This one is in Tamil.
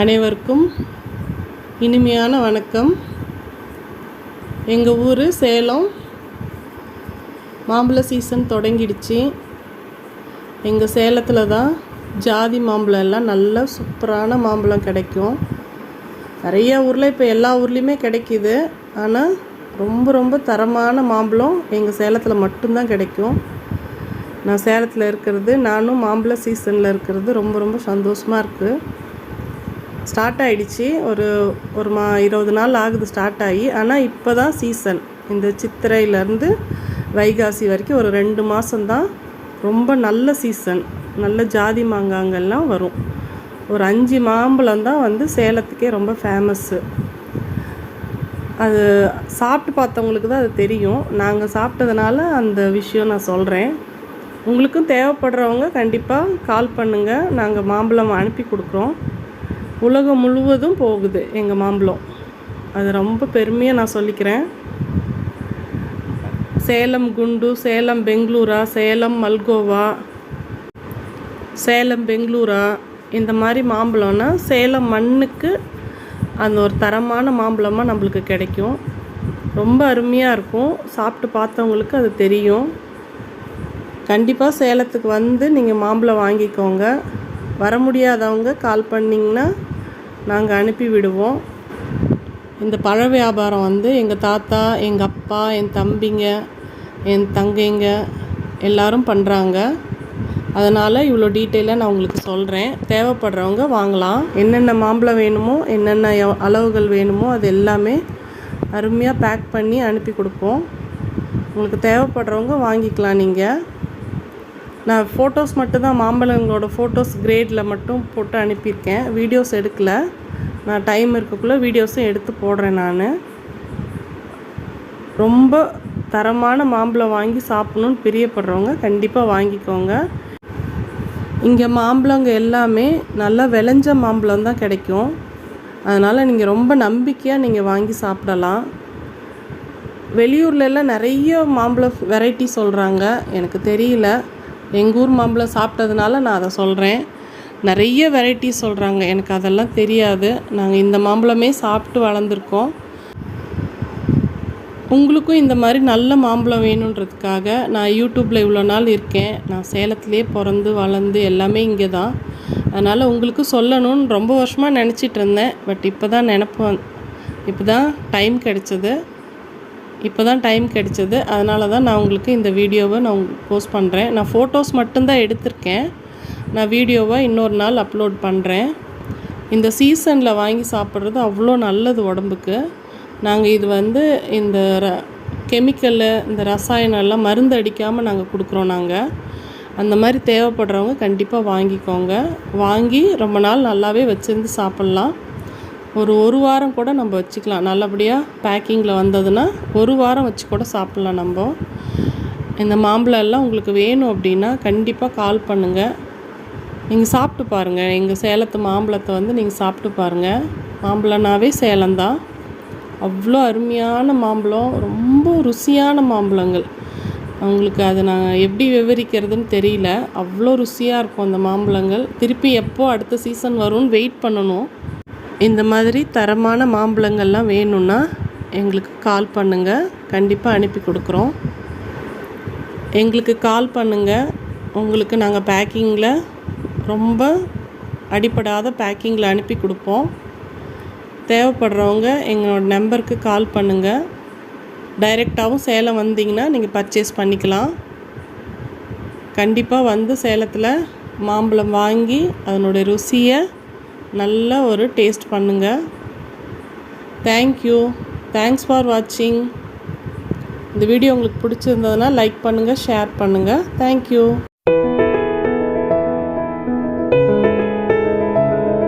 அனைவருக்கும் இனிமையான வணக்கம். எங்கள் ஊர் சேலம். மாம்பழ சீசன் தொடங்கிடுச்சு. எங்கள் சேலத்தில் தான் ஜாதி மாம்பழம் எல்லாம் நல்ல சூப்பரான மாம்பழம் கிடைக்கும். நிறைய ஊரில் இப்போ எல்லா ஊர்லேயுமே கிடைக்கிது. ஆனால் ரொம்ப ரொம்ப தரமான மாம்பழம் எங்கள் சேலத்தில் மட்டும்தான் கிடைக்கும். நான் சேலத்தில் இருக்கிறது நானும் மாம்பழ சீசனில் இருக்கிறது ரொம்ப ரொம்ப சந்தோஷமாக இருக்குது ஸ்டார்ட் ஆகிடுச்சு ஒரு ஒரு மா இருபது நாள் ஆகுது ஸ்டார்ட் ஆகி. ஆனால் இப்போ தான் சீசன் இந்த சித்திரையிலேருந்து வைகாசி வரைக்கும் ஒரு ரெண்டு மாதம்தான் ரொம்ப நல்ல சீசன் நல்ல ஜாதி மாங்காங்கள்லாம் வரும். ஒரு அஞ்சு மாம்பழம் தான் வந்து சேலத்துக்கே ரொம்ப ஃபேமஸ்ஸு அது சாப்பிட்டு பார்த்தவங்களுக்கு தான் அது தெரியும். நாங்கள் சாப்பிட்டதுனால அந்த விஷயம் நான் சொல்கிறேன் உங்களுக்கும் தேவைப்படுறவங்க கண்டிப்பாக கால் பண்ணுங்கள் நாங்கள் மாம்பழம் அனுப்பி கொடுக்குறோம். உலகம் முழுவதும் போகுது எங்கள் மாம்பழம். அது ரொம்ப பெருமையாக நான் சொல்லிக்கிறேன். சேலம் குண்டு சேலம் பெங்களூரா சேலம் மல்கோவா சேலம் பெங்களூரா இந்த மாதிரி மாம்பழம்னா சேலம் மண்ணுக்கு அந்த ஒரு தரமான மாம்பழமாக நம்மளுக்கு கிடைக்கும். ரொம்ப அருமையாக இருக்கும். சாப்பிட்டு பார்த்தவங்களுக்கு அது தெரியும். கண்டிப்பாக சேலத்துக்கு வந்து நீங்கள் மாம்பழம் வாங்கிக்கோங்க. வர முடியாதவங்க கால் பண்ணிங்கன்னா நாங்கள் அனுப்பி விடுவோம். இந்த பழ வியாபாரம் வந்து எங்கள் தாத்தா எங்கள் அப்பா என் தம்பிங்க என் தங்கைங்க எல்லாரும் பண்ணுறாங்க அதனால் இவ்வளோ டீட்டெயிலாக நான் உங்களுக்கு சொல்கிறேன் தேவைப்படுறவங்க வாங்கலாம். என்னென்ன மாம்பழம் வேணுமோ என்னென்ன அளவுகள் வேணுமோ அது எல்லாமே அருமையாக பேக் பண்ணி அனுப்பி கொடுப்போம். உங்களுக்கு தேவைப்படுறவங்க வாங்கிக்கலாம் நீங்கள் நான் ஃபோட்டோஸ் மட்டும்தான் மாம்பழங்களோட ஃபோட்டோஸ் கிரேடில் மட்டும் போட்டு அனுப்பியிருக்கேன். வீடியோஸ் எடுக்கல. நான் டைம் இருக்கக்குள்ளே வீடியோஸும் எடுத்து போடுறேன் நான். ரொம்ப தரமான மாம்பழம் வாங்கி சாப்பிட்ணுன்னு பிரியப்படுறவங்க கண்டிப்பாக வாங்கிக்கோங்க. இங்கே மாம்பழங்க எல்லாமே நல்லா விளைஞ்ச மாம்பழம் தான் கிடைக்கும். அதனால் நீங்கள் ரொம்ப நம்பிக்கையாக நீங்கள் வாங்கி சாப்பிடலாம். வெளியூர்ல எல்லாம் நிறைய மாம்பழம் வெரைட்டி சொல்கிறாங்க எனக்கு தெரியல. எங்கள் ஊர் மாம்பழம் சாப்பிட்டதுனால நான் அதை சொல்கிறேன் நிறைய வெரைட்டி சொல்கிறாங்க எனக்கு அதெல்லாம் தெரியாது. நாங்கள் இந்த மாம்பழமே சாப்பிட்டு வளர்ந்துருக்கோம். உங்களுக்கும் இந்த மாதிரி நல்ல மாம்பழம் வேணுன்றதுக்காக நான் யூடியூப்பில் இவ்வளோ நாள் இருக்கேன். நான் சேலத்திலே பிறந்து வளர்ந்து எல்லாமே இங்கே தான் அதனால் உங்களுக்கு சொல்லணும்னு ரொம்ப வருஷமாக நினச்சிட்டு இருந்தேன். பட் இப்போ தான் நினப்பு இப்போ தான் டைம் கிடச்சிது. இப்போ தான் டைம் கிடைச்சது. அதனால தான் நான் உங்களுக்கு இந்த வீடியோவை நான் போஸ்ட் பண்ணுறேன் நான் ஃபோட்டோஸ் மட்டும்தான் எடுத்திருக்கேன். நான் வீடியோவை இன்னொரு நாள் அப்லோட் பண்ணுறேன் இந்த சீசனில் வாங்கி சாப்பிட்றது அவ்வளோ நல்லது உடம்புக்கு. நாங்கள் இது வந்து இந்த ர கெமிக்கலு இந்த ரசாயனம் எல்லாம் மருந்து அடிக்காமல் நாங்கள் கொடுக்குறோம் நாங்கள் அந்த மாதிரி தேவைப்படுறவங்க கண்டிப்பாக வாங்கிக்கோங்க. வாங்கி ரொம்ப நாள் நல்லாவே வச்சுருந்து சாப்பிட்லாம். ஒரு ஒரு வாரம் கூட நம்ம வச்சுக்கலாம். நல்லபடியாக பேக்கிங்கில் வந்ததுன்னா ஒரு வாரம் வச்சு கூட சாப்பிட்லாம் நம்ம. இந்த மாம்பழம் எல்லாம் உங்களுக்கு வேணும் அப்படின்னா கண்டிப்பாக கால் பண்ணுங்கள் நீங்கள் சாப்பிட்டு பாருங்கள் எங்கள் சேலத்து மாம்பழத்தை வந்து நீங்கள் சாப்பிட்டு பாருங்கள் மாம்பழம்னாவே சேலம்தான். அவ்வளோ அருமையான மாம்பழம். ரொம்ப ருசியான மாம்பழங்கள். அவங்களுக்கு அதை நான் எப்படி விவரிக்கிறதுன்னு தெரியல. அவ்வளோ ருசியாக இருக்கும் அந்த மாம்பழங்கள். திருப்பி எப்போ அடுத்த சீசன் வரும்னு வெயிட் பண்ணணும். இந்த மாதிரி தரமான மாம்பழங்கள்லாம் வேணும்னா எங்களுக்கு கால் பண்ணுங்கள் கண்டிப்பாக அனுப்பி கொடுக்குறோம். எங்களுக்கு கால் பண்ணுங்கள் உங்களுக்கு நாங்கள் பேக்கிங்கில் ரொம்ப அடிப்படாத பேக்கிங்கில் அனுப்பி கொடுப்போம். தேவைப்படுறவங்க எங்களோட நம்பருக்கு கால் பண்ணுங்கள் டைரெக்டாகவும் சேலம் வந்தீங்கன்னா நீங்கள் பர்ச்சேஸ் பண்ணிக்கலாம். கண்டிப்பாக வந்து சேலத்தில் மாம்பழம் வாங்கி அதனுடைய ருசியை நல்ல ஒரு டேஸ்ட் பண்ணுங்கள் தேங்க்யூ தேங்க்ஸ் ஃபார் வாட்சிங் இந்த வீடியோ உங்களுக்கு பிடிச்சிருந்ததுன்னா லைக் பண்ணுங்கள் ஷேர் பண்ணுங்கள் தேங்க்யூ